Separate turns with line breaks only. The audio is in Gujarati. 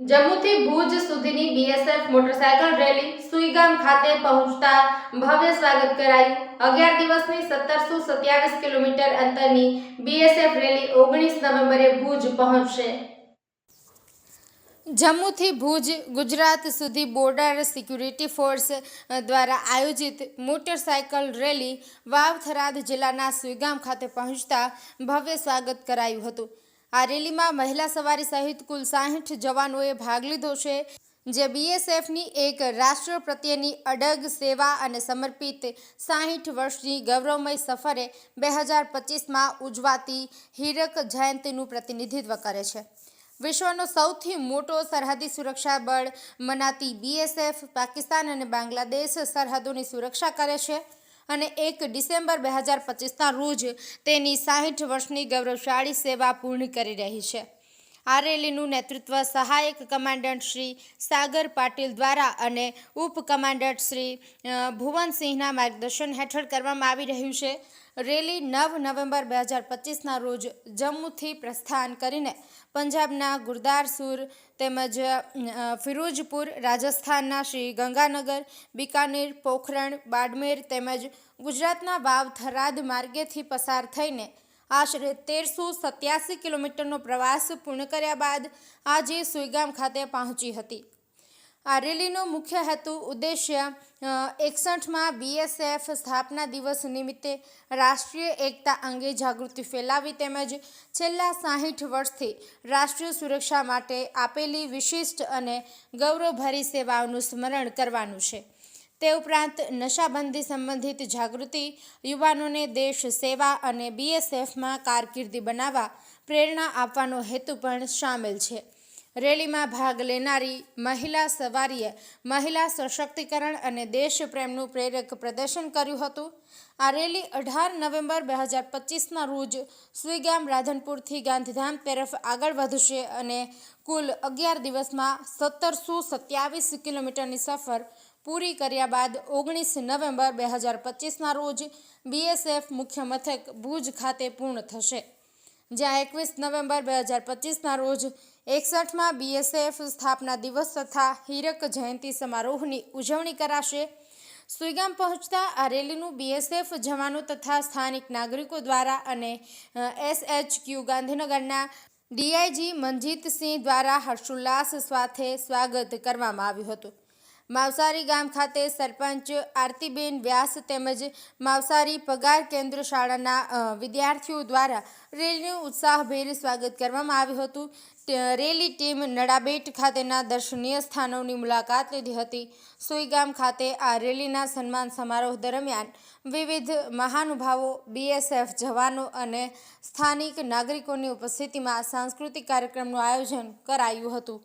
જમ્મુથી ભુજ સુધીની બીએસએફ મોટરસાયકલ રેલી સુઈગામ ખાતે પહોંચતા ભવ્ય સ્વાગત કરાયું. અગિયાર દિવસની સત્તરસો સત્યાવીસ કિલોમીટર અંતરની બીએસએફ રેલી ઓગણીસ નવેમ્બરે ભુજ પહોંચશે. જમ્મુથી ભુજ ગુજરાત સુધી બોર્ડર સિક્યુરિટી ફોર્સ દ્વારા આયોજિત મોટરસાયકલ રેલી વાવથરાદ જિલ્લાના સુઈગામ ખાતે પહોંચતા ભવ્ય સ્વાગત કરાયું હતું. આ રેલીમાં મહિલા સવારી સહિત કુલ સાહીઠ જવાનોએ ભાગ લીધો છે, જે બીએસએફની એક રાષ્ટ્ર પ્રત્યેની અડગ સેવા અને સમર્પિત સાહીઠ વર્ષની ગૌરવમય સફરે બે હજાર પચીસમાં ઉજવાતી હીરક જયંતીનું પ્રતિનિધિત્વ કરે છે. વિશ્વનો સૌથી મોટો સરહદી સુરક્ષા બળ મનાતી બીએસએફ પાકિસ્તાન અને બાંગ્લાદેશ સરહદોની સુરક્ષા કરે છે. અને એક ડિસેમ્બર બે હજાર પચીસના રોજ તેની સાહીઠ વર્ષની ગૌરવશાળી સેવા પૂર્ણ કરી રહી છે. આ રેલીનું નેતૃત્વ સહાયક કમાન્ડન્ટ શ્રી સાગર પાટીલ દ્વારા અને ઉપ કમાન્ડન્ટ શ્રી ભુવનસિંહના માર્ગદર્શન હેઠળ કરવામાં આવી રહ્યું છે. રેલી નવ નવેમ્બર બે હજાર પચીસના રોજ જમ્મુથી પ્રસ્થાન કરીને પંજાબના ગુરદારસુર તેમજ ફિરોજપુર, રાજસ્થાનના શ્રી ગંગાનગર, બિકાનેર, પોખરણ, બાડમેર તેમજ ગુજરાતના વાવ થરાદ માર્ગેથી પસાર થઈને આશરે તેરસો સત્યાસી કિલોમીટરનો પ્રવાસ પૂર્ણ કર્યા બાદ આજે સુઈગામ ખાતે પહોંચી હતી. આ રેલીનો મુખ્ય હેતુ ઉદ્દેશ્ય એકસઠમાં બીએસએફ સ્થાપના દિવસ નિમિત્તે રાષ્ટ્રીય એકતા અંગે જાગૃતિ ફેલાવી તેમજ છેલ્લા સાહીઠ વર્ષથી રાષ્ટ્રીય સુરક્ષા માટે આપેલી વિશિષ્ટ અને ગૌરવભરી સેવાઓનું સ્મરણ કરવાનું છે. તે ઉપરાંત નશાબંધી સંબંધિત જાગૃતિ, યુવાનોને દેશ સેવા અને બીએસએફમાં કારકિર્દી બનાવવા પ્રેરણા આપવાનો હેતુ પણ સામેલ છે. રેલીમાં ભાગ લેનારી મહિલા સવારીએ મહિલા સશક્તિકરણ અને દેશપ્રેમનું પ્રેરક પ્રદર્શન કર્યું હતું. આ રેલી અઢાર નવેમ્બર બે હજાર પચીસના રોજ સુઈગામ રાધનપુરથી ગાંધીધામ તરફ આગળ વધશે અને કુલ અગિયાર દિવસમાં સત્તરસો સત્યાવીસ કિલોમીટરની સફર પૂરી કર્યા બાદ ઓગણીસ નવેમ્બર બે હજાર પચીસના રોજ બીએસએફ મુખ્ય મથક ભુજ ખાતે પૂર્ણ થશે. જ્યાં એકવીસ નવેમ્બર બે હજાર પચીસના રોજ એકસઠમાં બીએસએફ સ્થાપના દિવસ તથા હીરક જયંતી સમારોહની ઉજવણી કરાશે. સુઈગામ પહોંચતા આ રેલીનું બીએસએફ જવાનો તથા સ્થાનિક નાગરિકો દ્વારા અને એસએચક્યુ ગાંધીનગરના ડીઆઈજી મનજીતસિંહ દ્વારા હર્ષોલ્લાસ સાથે સ્વાગત કરવામાં આવ્યું હતું. માવસારી ગામ ખાતે સરપંચ આરતીબેન વ્યાસ તેમજ માવસારી પગાર કેન્દ્ર શાળાના વિદ્યાર્થીઓ દ્વારા રેલીનું ઉત્સાહભેર સ્વાગત કરવામાં આવ્યું હતું. રેલી ટીમ નડાબેટ ખાતેના દર્શનીય સ્થાનોની મુલાકાત લીધી હતી. સુઈગામ ખાતે આ રેલીના સન્માન સમારોહ દરમિયાન વિવિધ મહાનુભાવો, બીએસએફ જવાનો અને સ્થાનિક નાગરિકોની ઉપસ્થિતિમાં સાંસ્કૃતિક કાર્યક્રમનું આયોજન કરાયું હતું.